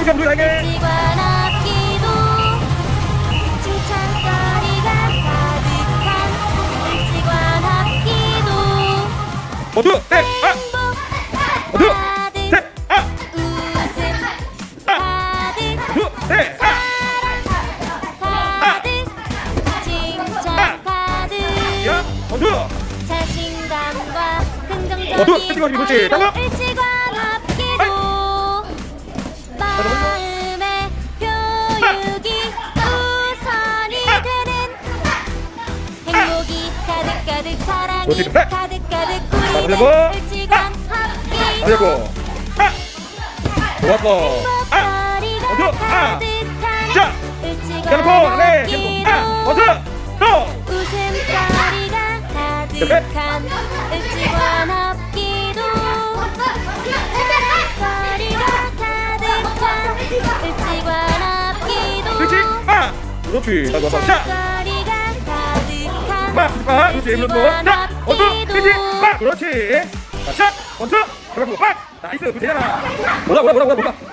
가득한 지관 앞기도 모두 네, 아, 모두 가득 네, 아, 모두 네, 아, 칭찬 가득 야, 모두! 모두 그렇지. 따라. 가득가득 사랑이 그렇지. 네. 가득 가득 올리고. 우리는 일치관 합기도 하려고. 아, 좋았어. 아, 모두. 아. 가득한 자, 일치관 해놓고 네, 합기도 해놓고 아, 모두 또 웃음소리가 가득한 일찍원 앞기도. 소리가 가득한 일찍원 앞기도. 그렇지. 아, 그렇지. 자, 좋았어. 자, 빠, 빠, 그렇지 물고 자, 모두 그렇지 빠, 그렇지. 자, 샷, 원투, 그리고 빠, 나이스, 그렇잖아. 뭐라 뭐라 뭐라 뭐라 뭐라